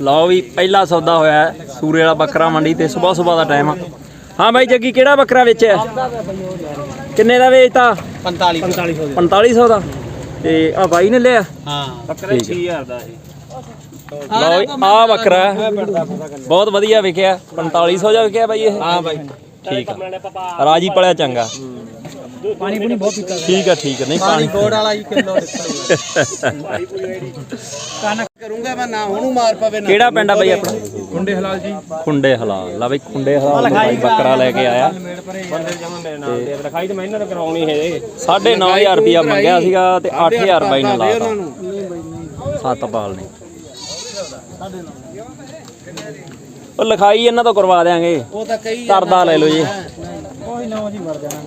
ਲਓ ਵੀ ਪਹਿਲਾ ਸੌਦਾ ਹੋਇਆ ਸੂਰੇ ਵਾਲਾ ਬੱਕਰਾ ਮੰਡੀ ਤੇ ਸਵੇਰ ਸਵੇਰ ਦਾ ਟਾਈਮ ਆ। ਹਾਂ ਬਾਈ ਜੱਗੀ ਕਿਹੜਾ ਬੱਕਰਾ ਵੇਚਿਆ ਕਿੰਨੇ ਦਾ ਵੇਚਤਾ? 45 4500 4500 ਦਾ। ਤੇ ਆ ਬਾਈ ਨੇ ਲਿਆ? ਹਾਂ। ਬੱਕਰਾ 6000 ਦਾ ਲਓ ਵੀ ਆ ਬੱਕਰਾ ਹੈ। ਬਹੁਤ ਵਧੀਆ ਵਿਕਿਆ। 4500 ਦਾ ਵਿਕਿਆ ਬਾਈ ਇਹ। ਹਾਂ ਬਾਈ। ਠੀਕ ਆ। ਰਾਜੀ ਪਲਿਆ ਚੰਗਾ। ਪਾਣੀ ਪੂਣੀ ਬਹੁਤ ਪੀਤਾ ਠੀਕ ਆ ਠੀਕ ਆ ਨਹੀਂ ਪਾਣੀ ਕੋੜ ਵਾਲਾ ਹੀ ਕਿਲੋ ਕੰਨ ਕਰੂੰਗਾ ਮੈਂ ਨਾ ਉਹਨੂੰ ਮਾਰ ਪਵੇ ਨਾ ਕਿਹੜਾ ਪਿੰਡ ਆ ਬਾਈ ਆਪਣਾ? ਗੁੰਡੇ ਹਲਾਲ ਜੀ। ਖੁੰਡੇ ਹਲਾਲ। ਲਾ ਬਈ ਖੁੰਡੇ ਹਲਾਲ ਬਾਈ ਬੱਕਰਾ ਲੈ ਕੇ ਆਇਆ। ਬੰਦੇ ਜਮਾ ਮੇਰੇ ਨਾਲ ਦੇ ਲਿਖਾਈ ਤੇ ਮੈਂ ਇਹਨਾਂ ਨੂੰ ਕਰਾਉਣੀ ਹੈ 9500 ਰੁਪਿਆ ਮੰਗਿਆ ਸੀਗਾ ਤੇ 8000 ਬਾਈ ਨੇ ਲਾਤਾ। ਸੱਤ ਪਾਲ ਨੇ। ਉਹ ਲਿਖਾਈ ਇਹਨਾਂ ਤੋਂ ਕਰਵਾ ਦੇਾਂਗੇ ਉਹ ਤਾਂ ਕਈ ਕਰਦਾ ਲੈ ਲਓ ਜੀ। ਕੋਈ ਨਾ ਜੀ ਮਰ ਜਾਣਾ।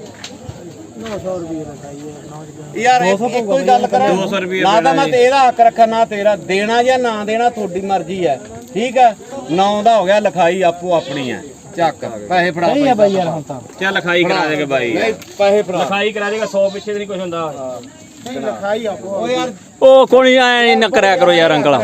900 ਰੁਪਏ ਲਿਖਾਈ ਯਾਰ ਇੱਕੋ ਹੀ ਗੱਲ ਕਰਾਂ। 200 ਰੁਪਏ ਨਾ ਤਾਂ ਮੈਂ ਤੇਰਾ ਹੱਕ ਰੱਖਾਂ ਨਾ ਤੇਰਾ ਦੇਣਾ ਜਾਂ ਨਾ ਦੇਣਾ ਤੁਹਾਡੀ ਮਰਜ਼ੀ ਹੈ। ਠੀਕ ਹੈ? 9 ਦਾ ਹੋ ਗਿਆ ਲਿਖਾਈ ਆਪੋ ਆਪਣੀ ਹੈ। ਚੱਕ ਪੈਸੇ ਫੜਾ ਨਹੀਂ ਬਾਈ ਯਾਰ ਹੁਣ ਤਾਂ। ਚੱਲ ਲਿਖਾਈ ਕਰਾ ਦੇਗੇ ਬਾਈ। ਨਹੀਂ ਪੈਸੇ ਫੜਾ। ਲਿਖਾਈ ਕਰਾ ਦੇਗਾ 100 ਪਿੱਛੇ ਤੇ ਨਹੀਂ ਕੁਝ ਹੁੰਦਾ। ਉਹ ਯਾਰ ਉਹ ਕੋਈ ਐ ਨਹੀਂ ਨਾ ਕਰਿਆ ਕਰੋ ਯਾਰ ਅੰਕਲ।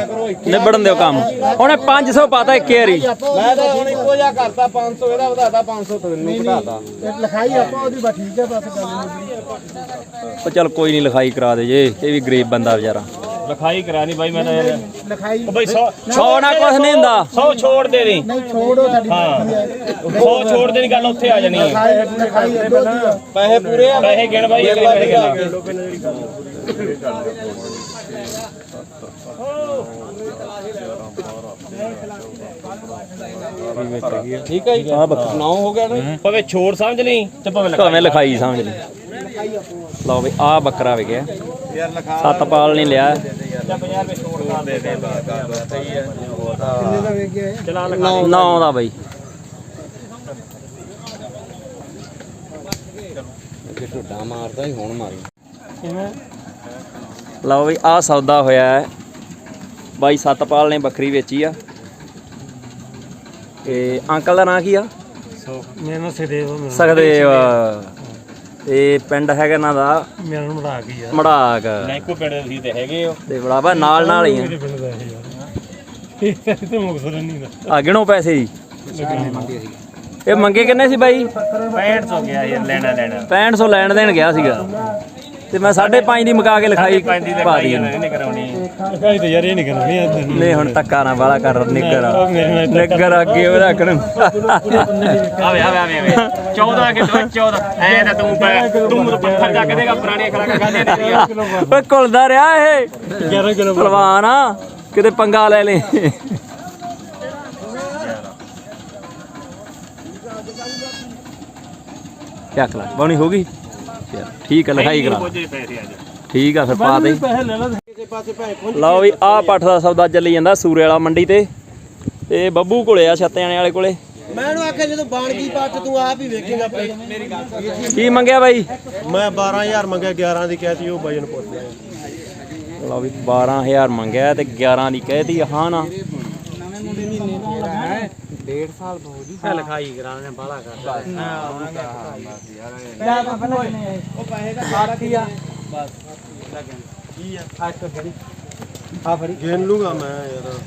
ਨਿਬੜਨ ਦਿਓ ਕੰਮ। ਉਹਨੇ 500 ਪਾਤਾ ਇੱਕ ਵਾਰੀ। ਮੈਂ ਤਾਂ ਹੁਣ ਇੱਕੋ ਜਿਹਾ ਕਰਤਾ 500 ਇਹਦਾ ਵਧਾਤਾ 500 ਤੈਨੂੰ ਵਧਾਤਾ ਲਿਖਾਈ ਆਪੋ ਉਹਦੀ ਬਾ ਠੀਕ ਹੈ ਬਸ ਗੱਲ। ਚੱਲ ਕੋਈ ਨਹੀਂ ਲਿਖਾਈ ਕਰਾ ਦੇ ਜੇ। ਇਹ ਵੀ ਗਰੀਬ ਬੰਦਾ ਵਿਚਾਰਾ। ਲਿਖਾਈ ਕਰਾ ਨਹੀਂ ਬਾਈ ਮੈਂ ਤਾਂ ਯਾਰ। ਲਿਖਾਈ। ਉਹ ਬਾਈ 100 ਸੌ ਨਾ ਕੁਛ ਨਹੀਂ ਹੁੰਦਾ। 100 ਛੋੜ ਦੇ ਦੇ ਨਹੀਂ ਛੋੜੋ ਸਾਡੀ ਹਾਂ। 100 ਛੋੜ ਦੇ ਦੀ ਗੱਲ ਉੱਥੇ ਆ ਜਾਣੀ ਹੈ। ਲਿਖਾਈ ਪੈਸੇ ਪੂਰੇ ਆ? ਪੈਸੇ ਗਿਣ ਬਾਈ ਅਗਲੇ ਪੈਸੇ ਗਿਣ। ਠੀਕ ਹੈ ਜੀ। ਆ ਬੱਕਰਾ। 9 ਹੋ ਗਿਆ ਨਾ ਭਾਵੇਂ ਛੋੜ ਸਮਝ ਲਈ ਤੇ ਭਾਵੇਂ ਲਿਖਾਈ। ਭਾਵੇਂ ਲਿਖਾਈ ਸਮਝ ਲਈ। ਲਓ ਵੀ ਆ ਬੱਕਰਾ ਵਿਕਿਆ। ਯਾਰ ਲਿਖਾ। ਸੱਤ ਪਾਲ ਨਹੀਂ ਲਿਆ। 50 ਰੁਪਏ ਛੋੜ ਕਰ ਦੇ ਦੇ ਕਿੰਨੇ ਦਾ ਵੇਚ ਗਿਆ ਚਲਾ ਲਿਖਾ ਨੌ ਦਾ ਬਾਈ। ਕਿ ਢੁੱਡਾ ਮਾਰਦਾ ਹੀ ਹੁਣ ਮਾਰੀ। ਲਓ ਵੀ ਆ ਸੌਦਾ ਹੋਇਆ ਹੈ। ਬਾਈ ਸਤਪਾਲ ਨੇ ਬੱਕਰੀ ਵੇਚੀ ਆ। ਤੇ ਅੰਕਲ ਦਾ ਨਾਂ ਕੀ ਆ? ਮੇਰਾ ਨਾਮ ਸਦੇਵ ਸਖਦੇਵ। ਤੇ ਪਿੰਡ ਹੈਗਾ ਇਹਨਾਂ ਦਾ? ਮੇਰਾ ਨਾਮ ਰਾਗ ਹੀ ਆ। ਮੜਾਕ। ਨਾ ਇੱਕੋ ਪਿੰਡ ਦੇ ਤੁਸੀਂ ਤੇ ਹੈਗੇ ਹੋ। ਤੇ ਬੜਾਵਾ ਨਾਲ ਨਾਲ ਹੀ ਆ। ਪਿੰਡ ਦਾ ਇਹ ਯਾਰ ਇਹ ਤੇ ਮੁਕਸਰ ਨਹੀਂ ਦਾ ਆ ਗਿਣੋ ਪੈਸੇ ਜੀ। ਇਹ ਮੰਗੇ ਕਿੰਨੇ ਸੀ ਬਾਈ? 65 ਹੋ ਗਿਆ ਯਾਰ ਲੈਣਾ ਲੈਣਾ। 6500 ਲੈਣ ਦੇਣ ਗਿਆ ਸੀਗਾ। ਤੇ ਮੈਂ 5.5 ਦੀ ਮਕਾ ਕੇ ਲਿਖਾਈ ਪਾ ਦੀ ਨਹੀਂ ਕਰਾਉਣੀ। ਲਿਖਾਈ ਤੇ ਯਾਰ ਇਹ ਨਹੀਂ ਕਰਨੀ ਆ ਨਹੀਂ ਹੁਣ ਧੱਕਾ ਨਾ ਵਾਲਾ ਕਰ ਨਿੱਗਰ ਨਿੱਗਰ ਅੱਗੇ ਉਹ ਰੱਖਣ ਆਵੇ ਆਵੇ ਆਵੇ ਆਵੇ। 14 ਕਿ 14 ਐ ਤਾਂ ਤੂੰ ਪੈ- ਤੂੰ ਤਾਂ ਪੱਥਰ ਚੱਕ ਦੇਗਾ ਪੁਰਾਣੀਆਂ ਖਰਾਕਾਂ ਖਾਦੀਆਂ ਤੇਰੀਆਂ ਓਏ ਘੁਲਦਾ ਰਿਹਾ ਇਹ। 11 ਕਿਲੋ ਪਹਿਲਵਾਨ ਆ ਕਿਤੇ ਪੰਗਾ ਲੈ ਲੈ। ਚੱਕ ਲੈ ਬਣੀ ਹੋ ਗਈ? ਚੱਲ, ਠੀਕ ਹੈ ਲਿਖਾਈ ਕਰਾ। ਠੀਕ ਆ ਫਿਰ ਪਾ ਦੇ। ਪੈਸੇ ਲੈ ਲੈ ਲਓ ਵੀ ਆਹ ਪੱਠ ਦਾ ਸੌਦਾ ਚੱਲੀ ਜਾਂਦਾ ਸੂਰੇ ਵਾਲਾ ਮੰਡੀ ਤੇ। ਤੇ ਬੱਬੂ ਕੋਲੇ ਆ ਛੱਤਿਆਣੇ ਵਾਲੇ ਕੋਲੇ। ਮੈਂ ਉਹਨੂੰ ਆਖਿਆ ਜਦੋਂ ਬਾਣ ਗਈ ਪੱਟ ਤੂੰ ਆਪ ਹੀ ਵੇਖੇਗਾ ਮੇਰੀ ਗੱਲ ਕੀ ਮੰਗਿਆ ਬਾਈ? ਮੈਂ 12000 ਮੰਗਿਆ 11 ਦੀ ਕਹਿਤੀ ਉਹ ਬਾਈ ਨੂੰ ਪੁੱਛ ਲਿਆ। ਲਓ ਵੀ 12000 ਮੰਗਿਆ ਤੇ 11 ਦੀ ਕਹਿਤੀ ਹਾਂ ਨਾ। ਡੇਢ ਸਾਲ ਬਹੁਤ ਜੀ ਲਿਖਾਈ ਕਰਾਣੇ ਬਾਲਾ ਕਰਦਾ ਪਹਿਲਾਂ ਉਹ ਪੈਸੇ ਦਾ ਸਾਰਾ ਕੀ ਆ? ਬਸ। ਕੀ ਆ? ਅੱਜ ਤੋਂ ਫੜੀ ਆ ਫੜੀ ਗਿਣ ਲੂਗਾ ਮੈਂ ਯਾਰ।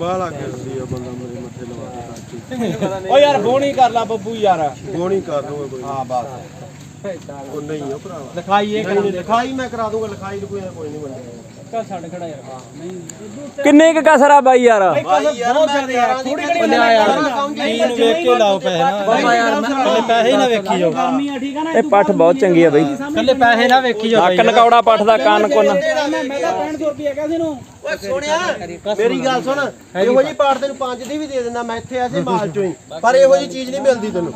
ਬਾਲਾ ਗਿਣਦੀ ਆ ਬੰਦਾ ਮੇਰੇ ਮੱਥੇ ਲਵਾ ਕੇ ਕਾਚੀ ਓ ਯਾਰ ਬੋਣੀ ਕਰ ਲਾ ਬੱਬੂ ਯਾਰ। ਗੋਣੀ ਕਰ ਲੂਗਾ ਕੋਈ। ਹਾਂ ਬਸ। ਉਹ ਨਹੀਂ ਆ ਭਰਾ ਲਿਖਾਈ ਇਹ ਨਹੀਂ ਲਿਖਾਈ ਮੈਂ ਕਰਾ ਦੂੰਗਾ। ਲਿਖਾਈ ਨੂੰ ਕੋਈ ਕੋਈ ਨਹੀਂ ਮੰਨੇਗਾ ਕਾ ਛੱਡ ਖੜਾ ਯਾਰ। ਨਹੀਂ। ਕਿੰਨੇ ਕ ਕਸਰ ਆ ਬਾਈ ਯਾਰ? ਬਹੁਤ ਜ਼ਿਆਦਾ ਯਾਰ ਥੋੜੀ ਘੜੀ ਯਾਰ ਤੀਨ ਵੇਖ ਕੇ ਲਾਓ ਪੈਸੇ ਨਾ। ਬਾਬਾ ਯਾਰ ਕੱਲੇ ਪੈਸੇ ਹੀ ਨਾ ਵੇਖੀ ਜਾਓ। ਗਰਮੀ ਆ ਠੀਕ ਆ ਨਾ? ਇਹ ਪੱਠ ਬਹੁਤ ਚੰਗੀ ਆ ਬਾਈ। ਕੱਲੇ ਪੈਸੇ ਨਾ ਵੇਖੀ ਜਾਓ ਨੱਕ ਨਕੌੜਾ ਪੱਠ ਦਾ ਕੰਨ ਕੁੰਨ। ਮੈਂ ਤਾਂ 6500 ਰੁਪਏ ਕਿਹਾ ਸੀ ਨੂੰ ਓਏ ਸੋਹਣਿਆ ਮੇਰੀ ਗੱਲ ਸੁਣ ਇਹੋ ਜੀ ਪਾੜ ਤੈਨੂੰ ਪੰਜ ਦੀ ਵੀ ਦੇ ਦਿੰਦਾ ਮੈਂ ਇੱਥੇ ਐਸੇ ਮਾਲ ਚੋਂ ਹੀ ਪਰ ਇਹੋ ਜੀ ਚੀਜ਼ ਨਹੀਂ ਮਿਲਦੀ ਤੈਨੂੰ।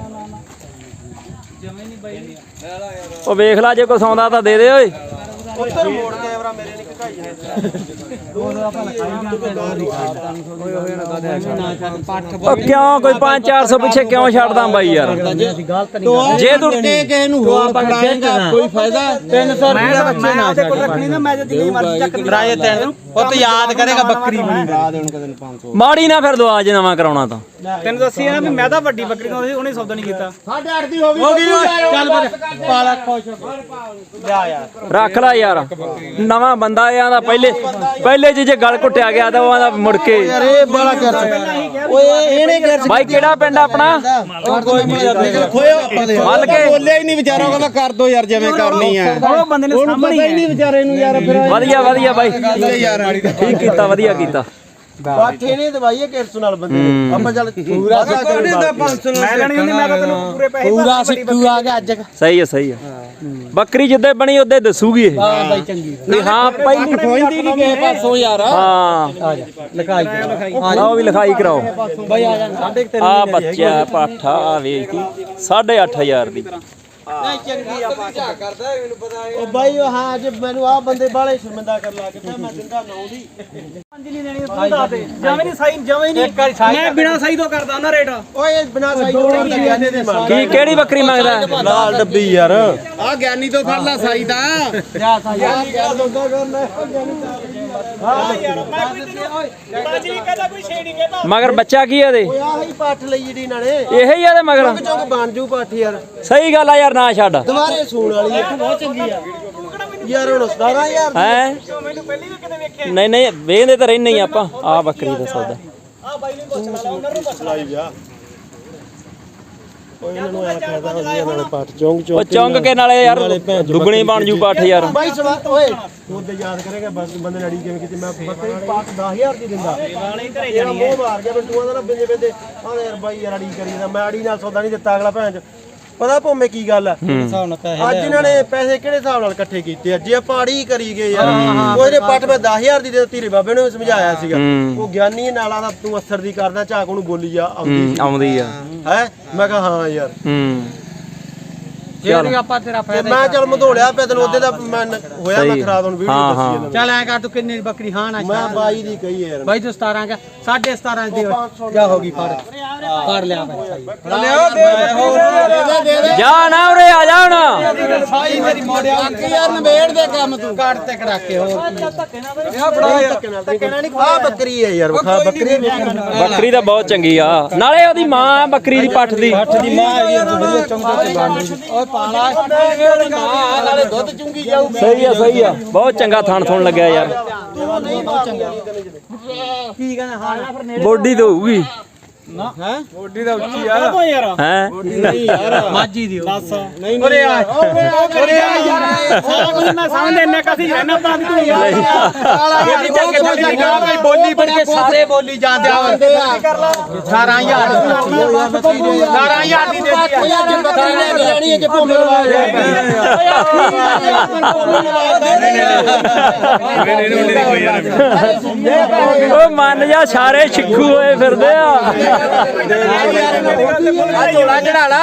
ਉਹ ਵੇਖ ਲੈ ਜੇ ਕੋਈ ਸੌਂਦਾ ਤਾਂ ਦੇ ਦੇ ਓਏ। ਉੱਧਰ ਮੋੜ ਕੈਮਰਾ ਮੇਰੇ ਨਹੀਂ ਘਕਾਈ ਉਹ ਕਿਉਂ ਕੋਈ 5-400 ਪਿੱਛੇ ਕਿਉਂ ਛੱਡਦਾ ਬਾਈ ਯਾਰ? ਜੇ ਤੂੰ ਕਿਸੇ ਨੂੰ ਹੋਰ ਪੜਾਏਗਾ ਕੋਈ ਫਾਇਦਾ? 300 ਰੁਪਏ ਬੱਚੇ ਨਾ ਛੱਡ ਰੱਖਣੀ ਨਾ ਮੈਂ ਜਿੰਨੀ ਮਰਜ਼ੀ ਚੱਕ ਕਿਰਾਏ ਤੇ ਉਹ ਤੇ ਯਾਦ ਕਰੇਗਾ ਬੱਕਰੀ ਬਣੀ ਕਰਾ ਦੇ ਹੁਣ ਕਦੇ 500 ਮਾੜੀ ਨਾ ਫਿਰ ਦਵਾ ਜੇ ਨਵਾਂ ਕਰਾਉਣਾ ਤਾਂ। ਤੈਨੂੰ ਦੱਸੀ ਆ ਨਾ ਵੀ ਮੈਂ ਤਾਂ ਵੱਡੀ ਬੱਕਰੀ ਨੂੰ ਸੀ ਉਹਨੇ ਸੌਦਾ ਨਹੀਂ ਕੀਤਾ। ਸਾਢੇ ਅੱਠ ਦੀ ਹੋ ਗਈ ਹੋ ਗਈ ਚੱਲ ਫਿਰ। ਪਾਲਾ ਖੁਸ਼ ਹੋ ਲਿਆ ਯਾਰ। ਰੱਖ ਲੈ ਯਾਰ। ਨਵਾਂ ਬੰਦਾ ਇਹ ਆਂਦਾ ਪਹਿਲੇ ਪਹਿਲੇ 'ਚ ਜੇ ਗਲ ਘੁੱਟਿਆ ਗਿਆ ਤਾਂ ਉਹ ਆਂਦਾ ਮੁੜ ਕੇ ਯਾਰ ਇਹ ਬੜਾ ਕਰ ਓਏ ਇਹਨੇ ਕਰ ਬਾਈ ਕਿਹੜਾ ਪਿੰਡ ਆਪਣਾ? ਮੱਲ ਕੇ ਬੋਲਿਆ ਹੀ ਨਹੀਂ ਵਿਚਾਰਾ ਕਹਿੰਦਾ ਕਰ ਦੋ ਯਾਰ ਜਿਵੇਂ ਕਰਨੀ ਆ। ਉਹ ਬੰਦੇ ਨੇ ਸਾਹਮਣੇ ਹੀ ਹੈ ਵਿਚਾਰੇ ਨੂੰ ਯਾਰ ਫਿਰ ਵਧੀਆ ਵਧੀਆ ਬਾਈ। ਠੀਕ ਕੀਤਾ ਵਧੀਆ ਕੀਤਾ। ਬਾਠ ਇਹਨੇ ਦਵਾਈ ਹੈ ਕਿਰਸ ਨਾਲ ਬੰਦੇ ਨੇ। ਆਪਾਂ ਚੱਲ ਪੂਰਾ ਮੈਂ ਲੈਣੀ ਹੁੰਦੀ ਮੈਂ ਤਾਂ ਤੈਨੂੰ ਪੂਰੇ ਪੈਸੇ ਪੂਰਾ ਸਿੱਟੂ ਆ ਗਿਆ ਅੱਜ। ਸਹੀ ਹੈ ਸਹੀ ਹੈ। ਬੱਕਰੀ ਜਿੱਦੇ ਬਣੀ ਉਹਦੇ ਦੱਸੂਗੀ ਇਹ। ਹਾਂ ਬਾਈ ਚੰਗੀ ਵੀ ਹਾਂ ਪਹਿਲੀ ਖੋਇੰਦੀ ਨਹੀਂ ਗਏ। ਪਾਸੋਂ ਯਾਰ ਹਾਂ। ਲਿਖਾਈ ਆਓ ਵੀ ਲਿਖਾਈ ਕਰਾਓ। ਬਾਈ ਆ ਜਾ। ਸਾਢੇ ਕੁ ਤਿੰਨ ਆ ਬੱਚਾ ਪਾਠਾ ਆ ਵੇਚਦੀ 8500 ਦੀ। ਨਹੀਂ ਚੰਗੀ ਆ ਉਹ ਬਾਈ ਉਹ ਹਾਂ ਜੇ ਮੈਨੂੰ ਆ ਬੰਦੇ ਬਾਲੇ ਸ਼ਰਮਿੰਦਾ ਕਰ ਲਾ ਕੇ ਤਾਂ ਮੈਂ ਦਿੰਦਾ ਨਾ ਉਹਦੀ। ਪੰਜ ਨਹੀਂ ਦੇਣੀ ਤੂੰ ਦੱਸ ਦੇ। ਜਵੇਂ ਨਹੀਂ ਸਾਈ ਜਵੇਂ ਨਹੀਂ। ਮੈਂ ਬਿਨਾ ਸਾਈ ਤੋਂ ਕਰਦਾ ਨਾ ਰੇਟ। ਓਏ ਬਿਨਾ ਸਾਈ ਤੋਂ ਕਰਦਾ। ਗਿਆਨੇ ਦੇ ਮਾਰ ਕੀ ਕਿਹੜੀ ਬੱਕਰੀ ਮੰਗਦਾ? ਹੈ? ਲਾਲ ਡੱਬੀ ਯਾਰ। ਆ ਗਿਆਨੀ ਤੋਂ ਫੜ ਲਾ ਸਾਈ ਦਾ। ਜਾ ਸਾਈ। ਯਾਰ ਦੋਦਾ ਕਰਨਾ। ਹਾਂ ਮਗਰ ਬੱਚਾ ਕੀ ਹੈ ਇਹਦੇ ਓਏ ਆਹੀ ਪੱਠ ਲਈ ਜਿਹੜੀ ਨਾਲੇ। ਇਹੇ ਹੀ ਆ ਇਹਦੇ ਮਗਰ? ਚੁੱਕ ਚੁੱਕ ਬਣ ਜੂ ਪੱਠ ਯਾਰ। ਸਹੀ ਗੱਲ ਆ ਯਾਰ ਨਾ ਛੱਡ। ਦੁਬਾਰੇ ਸੂਣ ਵਾਲੀ ਹੈ ਬਹੁਤ ਚੰਗੀ ਆ। ਯਾਰ ਹੁਣ 17000 ਹੈ ਮੈਨੂੰ ਪਹਿਲੀ ਵੀ ਕਿਤੇ ਵੇਖਿਆ ਨਹੀਂ ਨਹੀਂ ਵੇਖਦੇ ਤਾਂ ਰਹਿੰਦੇ ਹੀ ਆਪਾਂ। ਆ ਬੱਕਰੀ ਦਾ ਸੌਦਾ ਆ। ਬਾਈ ਨੂੰ ਪੁੱਛ ਲਾ ਉਹਨਾਂ ਨੂੰ ਪੁੱਛ ਲਾ ਓਏ ਇਹਨਾਂ ਨੂੰ ਐ ਫਾਇਦਾ ਹੋ ਗਿਆ ਨਾਲੇ ਪੱਠ ਚੌਂਕ ਉਹ ਚੌਂਕ ਚੌਂਕ ਕੇ ਨਾਲੇ ਯਾਰ ਦੁੱਗਣੀ ਬਣ ਜੂ ਪਾਠ ਯਾਰ। ਬਾਈ ਸਵਾ ਓਏ। ਉਹਦੇ ਯਾਦ ਕਰੇਗਾ ਬਸ ਬੰਦੇ ਅੜੀ ਕਿਵੇਂ ਕੀਤੀ ਮੈਂ ਬੱਕਰੀ ਪਾਕ 10000 ਦੀ ਦਿੰਦਾ। ਵਾਲੇ ਘਰੇ ਇਹ ਮੋਹ ਮਾਰ ਗਿਆ ਬੰਦੂਆਂ ਦਾ ਨਾ ਬਿੰਦੇ ਬਿੰਦੇ ਆਹ ਯਾਰ ਬਾਈ ਯਾਰ ਅੜੀ ਕਰੀ ਜਾਂਦਾ ਮੈਂ ਅੜੀ ਨਾਲ ਸੌਦਾ ਨਹੀਂ ਦਿੱਤਾ ਅਗਲਾ ਭੈਣ ਚ। ਪਤਾ ਭੋਮੇ ਕੀ ਗੱਲ ਆ? ਅੱਜ ਇਹਨਾਂ ਨੇ ਪੈਸੇ ਕਿਹੜੇ ਹਿਸਾਬ ਨਾਲ ਇਕੱਠੇ ਕੀਤੇ? ਆ ਜੇ ਆਪਾਂ ਅੜੀ ਕਰੀ ਗਏ ਯਾਰ। ਉਹ ਇਹਨੇ ਪੱਟ ਮੈਂ 10000 ਦੀ ਦੇ ਦਿੱਤੀ ਰੇ ਬਾਬੇ ਨੂੰ ਸਮਝਾਇਆ ਸੀਗਾ। ਉਹ ਗਿਆਨੀ ਨਾਲਾ ਦਾ ਤੂੰ ਅਸਰ ਦੀ ਕਰਦਾ ਝਾਕ ਉਹਨੂੰ ਬੋਲੀ ਆ ਆਉਂਦੀ ਆ। ਹੈ? ਮੈਂ ਕਿਹਾ ਹਾਂ ਯਾਰ। ਆਪਾਂ ਤੇਰਾ ਤੇ ਮੈਂ ਚੱਲ ਮਧੋਲਿਆ ਪਿਆ ਤੈਨੂੰ ਉਹਦੇ ਦਾ ਮੈਂ ਨ- ਹੋਇਆ ਮੈਂ ਸਹੀ। ਖਰਾਬ ਹੁਣ ਵੀਡੀਓ ਹਾਂ, ਦੱਸੀ ਹਾਂ। ਇਹਨਾਂ ਚੱਲ ਐ ਕਰ ਤੂੰ ਕਿੰਨੀ ਬੱਕਰੀ ਹਾਂ ਨਾ ਨੂੰ। ਮੈਂ ਬਾਈ ਦੀ ਕਹੀ ਯਾਰ। ਬਾਈ ਤੂੰ 17 ਕਾ 17.5 ਦੀ ਜਾ ਹੋ ਗਈ ਫੜ। ਫੜ ਲਿਆ ਬਾਈ ਜਾ ਨਾ ਉਰੇ ਆ ਜਾ ਹੁਣ ਯਾਰ ਨਵੇੜ ਦੇ ਕੰਮ ਤੂੰ। ਕੱਟ ਤੇ ਕੜਾਕੇ ਹੋਰ ਆ ਬੱਕਰੀ ਹੈ ਯਾਰ ਵਿਖਾ ਬੱਕਰੀ ਬੱਕਰੀ ਤਾਂ ਬਹੁਤ ਚੰਗੀ ਆ। ਨਾਲੇ ਉਹਦੀ ਮਾਂ ਆ ਬੱਕਰੀ ਦੀ ਪੱਠ ਦੀ। ਦੀ ਮਾਂ ਹੈਗੀ ਆ, ਵਧੀਆ ਚੌਂਕੇ ਤੇ ਬਣ ਗਈ ਓਏ ਪਾਲਾ ਨਾਲੇ ਦੁੱਧ ਚੁੰਗੀ ਜਾਊ ਸਹੀ ਆ ਸਹੀ ਆ। ਬਹੁਤ ਚੰਗਾ ਥਣ ਥੁਣ ਲੱਗਿਆ ਯਾਰ। ਤੂੰ ਨਹੀਂ ਚੰਗਾ ਕੀ ਕਹਿੰਦਾ ਹਾਂ। ਨਾ ਫਿਰ ਨੇੜੇ ਬੋਡੀ ਤਾਂ ਹੋਊਗੀ ਕੋ ਯਾਰ ਹੈ ਮਾਜੀ ਦੀ ਦੱਸ ਨਹੀਂ ਨਹੀਂ ਓਰੇ ਆ ਓਰੇ ਆ ਯਾਰ ਸਾਰਾ ਕੁਝ ਮੈਂ ਸਮਝਦੇ ਇੰਨਾ ਕਸੀ ਰਹਿਣਾ ਤਾਂ ਤੂੰ ਯਾਰ ਇਹ ਚੱਕ ਕੇ ਬੋਲੀ ਭਾਈ ਬੋਲੀ ਬਣ ਕੇ ਸਾਰੇ ਬੋਲੀ ਜਾਂਦੇ ਆ 18000 18000 ਦੀ ਦੇ ਅੱਜ ਬੱਕਰੀ ਲੈ ਕੇ ਜਾਣੀ ਹੈ ਜੇ ਭੋਮੇ ਉਹ ਮੰਨ ਜਾ ਸਾਰੇ ਛਿੱਕੂ ਹੋਏ ਫਿਰਦੇ ਆ ਝੋਲਾ ਚੜਾ ਲਾ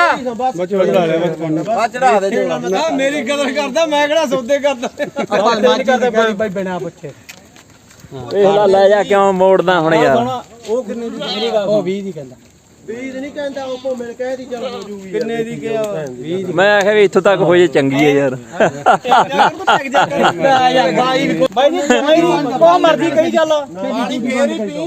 ਮੇਰੀ ਕਦਰ ਕਰਦਾ ਮੈਂ ਕਿਹੜਾ ਸੌਦੇ ਕਰਦਾ ਆਪਾਂ ਮਾਜੀ ਦੀ ਬਾਈ ਬਾਈ ਬਿਨਾ ਪੁੱਛੇ ਵੇਖ ਲੈ ਜਾ ਕਿਉਂ ਮੋੜਦਾ ਹੁਣ ਯਾਰ ਉਹ ਕਿੰਨੇ ਦੀ ਉਹ 20 ਦੀ ਕਹਿੰਦਾ ਬੀਜ ਨਹੀਂ ਕਹਿੰਦਾ ਉਹ ਭੋਮੇ ਨੇ ਕਹਿ ਦੀ ਚੱਲ ਹੋ ਜੂਗੀ ਕਿੰਨੇ ਦੀ ਕਿਹਾ? ਮੈਂ ਆਖਿਆ ਵੀ ਇੱਥੋਂ ਤੱਕ ਹੋ ਜੇ ਚੰਗੀ ਹੈ ਯਾਰ। ਬਾਈ ਜੀ ਜਮਾਈ ਨਹੀਂ ਉਹ ਮਰਜ਼ੀ ਕਹੀ ਚੱਲ ਪਾਣੀ ਫੇਰ ਹੀ ਪੀ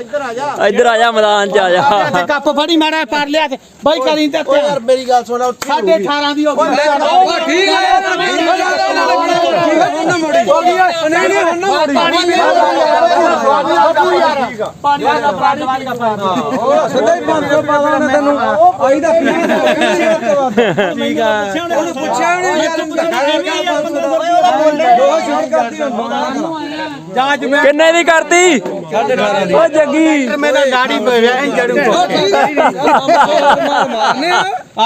ਇੱਧਰ ਆ ਜਾ ਇੱਧਰ ਆ ਜਾ ਮੈਦਾਨ 'ਚ ਆ ਜਾ। ਕੱਪ ਫੜੀ ਮਾੜਾ ਪਰ ਲਿਆ ਤੇ। ਬਾਈ ਕਰੀ ਤੇ ਓ ਯਾਰ ਮੇਰੀ ਗੱਲ ਸੁਣ ਉੱਥੇ ਹੋ ਗਈ। 18 ਦੀ ਹੋ ਗਈ। ਠੀਕ ਪਾਣੀ ਦਾ ਪਾਣੀ ਦਾ ਸਿੱਧਾ ਹੀ 500 ਪਾਵਾਂ ਮੈਂ ਤੈਨੂੰ। ਆਈ ਦਾ ਠੀਕ ਆ। ਉਹਨੂੰ ਪੁੱਛਿਆ ਨਹੀਂ ਦੋ ਛੋੜ ਕਰਤੀ ਜਾਂ ਮੈਂ ਕਿੰਨੇ ਦੀ ਕਰਤੀ? 18.5 ਓ ਜੱਗੀ। ਮੇਰਾ ਗਾੜੀ ਪਿਆ ਇਹ ਜੜੂ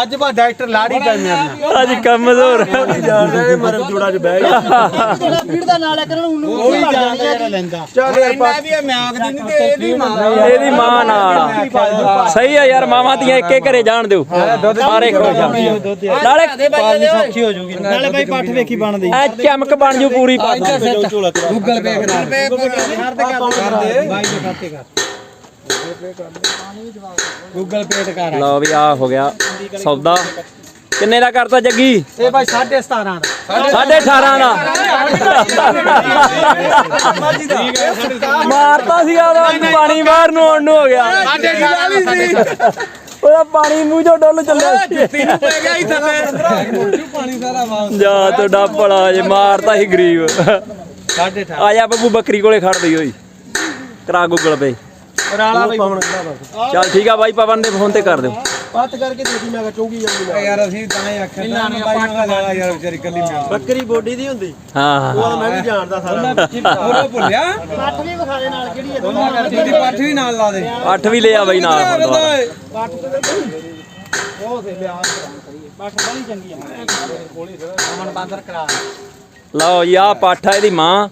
ਅੱਜ ਬਾ ਡਾਕਟਰ ਲਾੜੀ ਪੈ ਮਿਆ ਅੱਜ ਕਮਜ਼ੋਰ ਜਾਣਦਾ ਇਹ ਮਰਮ ਜੋੜਾ 'ਚ ਬਹਿ ਗਿਆ। ਉਹ ਵੀ ਜਾਣਦਾ ਲੈਂਦਾ। ਚੱਲ ਯਾਰ ਮੈਂ ਵੀ ਮਿਆਗ ਦੀ ਨਹੀਂ ਤੇ ਇਹਦੀ ਮਾਂ ਇਹਦੀ ਮਾਂ ਨਾਲ। ਸਹੀ ਆ ਯਾਰ ਮਾਵਾਂ ਦੀਆਂ ਇੱਕੇ ਘਰੇ ਜਾਣ ਦਿਓ। ਸਾਰੇ ਖੁਸ਼ ਆ। ਨਾਲੇ ਸੌਖੀ ਹੋ ਜੂਗੀ ਨਾਲੇ ਬਾਈ ਪੱਠ ਵੇਖੀ ਬਣਦੀ। ਐ ਚਮਕ ਬਣ ਜੂ ਪੂਰੀ ਪੱਟ ਗੂਗਲ ਪੇ ਕਰਾ ਬਾਈ ਦੇ ਖਾਤੇ ਕਰ। ਗੂਗਲ ਪੇ ਤੇ ਕਰ ਲਓ ਵੀ ਆ ਹੋ ਗਿਆ ਸੌਦਾ। ਕਿੰਨੇ ਦਾ ਕਰਤਾ ਜੱਗੀ? ਇਹ ਬਾਈ 17.5 ਦਾ। ਸਾਢੇ 18 ਦਾ। ਮਾਰਤਾ ਸੀਗਾ ਉਹਦਾ ਪਾਣੀ ਬਾਹਰ ਨੂੰ ਆਉਣ ਨੂੰ ਹੋ ਗਿਆ। ਉਹਦਾ ਪਾਣੀ ਮੂੰਹ ਚੋਂ ਡੁੱਲ ਚੱਲਿਆ ਸੀ। ਜਾ ਤੁਹਾਡਾ ਭਲਾ ਜੇ ਮਾਰਤਾ ਸੀ ਗਰੀਬ। ਆ ਜਾ ਬੱਬੂ ਬੱਕਰੀ ਕੋਲੇ ਖੜ ਲਈ ਹੋਈ ਕਰਾ ਗੂਗਲ ਪੇ ਰਾਲਾ ਬਈ। ਚੱਲ ਠੀਕ ਆ ਬਾਈ ਪਵਨ ਦੇ ਫੋਨ ਤੇ ਕਰ ਦਿਓ। ਪੱਤ ਕਰਕੇ ਦੇਖੀ ਮੈਂ ਕਿਹਾ ਚੌਂਕੀ ਜਾਂਦੀ ਯਾਰ ਅਸੀਂ ਤਾਂ ਹੀ ਆਖਿਆ ਤਾਂ ਬਾਈ ਨਾਲ ਲਾਲਾ ਯਾਰ ਵਿਚਾਰੀ ਕੱਲੀ ਮੈਂ ਬੱਕਰੀ ਬੋਡੀ ਦੀ ਹੁੰਦੀ। ਹਾਂ ਉਹ ਮੈਂ ਵੀ ਜਾਣਦਾ ਸਾਰਾ। ਉਹ ਭੁੱਲਿਆ। ਪੱਠ ਵੀ ਵਿਖਾ ਦੇ ਨਾਲ ਕਿਹੜੀ ਹੈ ਦੋਨਾਂ ਕਰਦੀ ਦੀ ਪੱਠ ਵੀ ਨਾਲ ਲਾ ਦੇ। ਅੱਠ ਵੀ ਲਿਆ ਬਾਈ ਨਾਲ ਹੁਣ ਦੁਬਾਰਾ। ਲਓ ਜੀ ਆ ਪਾਠਾ ਇਹਦੀ ਮਾਂ।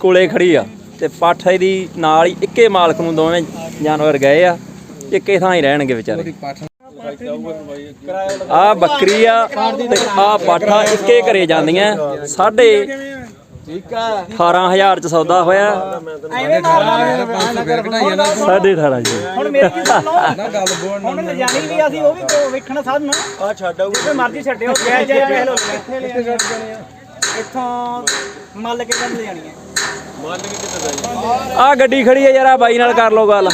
ਕੋਲੇ ਖੜੀ ਆ। ਤੇ ਪਾਠਾ ਇਹਦੀ ਨਾਲ ਹੀ ਇੱਕੇ ਮਾਲਕ ਨੂੰ ਦੋਵੇਂ ਜਾਨਵਰ ਗਏ ਆ। ਇੱਕੇ ਥਾਂ ਹੀ ਰਹਿਣਗੇ ਵਿਚਾਰੇ। ਆ ਬੱਕਰੀ ਆ ਤੇ ਆ ਪਾਠਾ ਇੱਕੇ ਘਰੇ ਜਾਂਦੀਆਂ। ਸਾਡੇ ਠੀਕ ਆ। 18000 ਚ ਸੌਦਾ ਹੋਇਆ। ਸਾਢੇ 18 ਜੀ। ਹੁਣ ਮੇਰੀ ਸੁਣ। ਲਓ ਨਾ ਗੱਲ ਬੋਲ ਹੁਣ ਲਿਜਾਣੀ ਵੀ ਅਸੀਂ ਉਹ ਵੀ ਵੇਖਣਾ ਸਾਧਨ ਆ ਛੱਡ ਆਊ ਮਰਜ਼ੀ ਛੱਡਿਓ ਜੈ ਜੈ ਵੇਖ ਲਓ। ਕਿੱਥੇ ਲੈ ਇੱਥੋਂ ਮੱਲ ਕੇ ਬੰਦ ਜਾਣੀ ਹੈ ਆ? ਗੱਡੀ ਖੜੀ ਆ ਯਾਰ ਆ ਬਾਈ ਨਾਲ ਕਰ ਲਓ ਗੱਲ।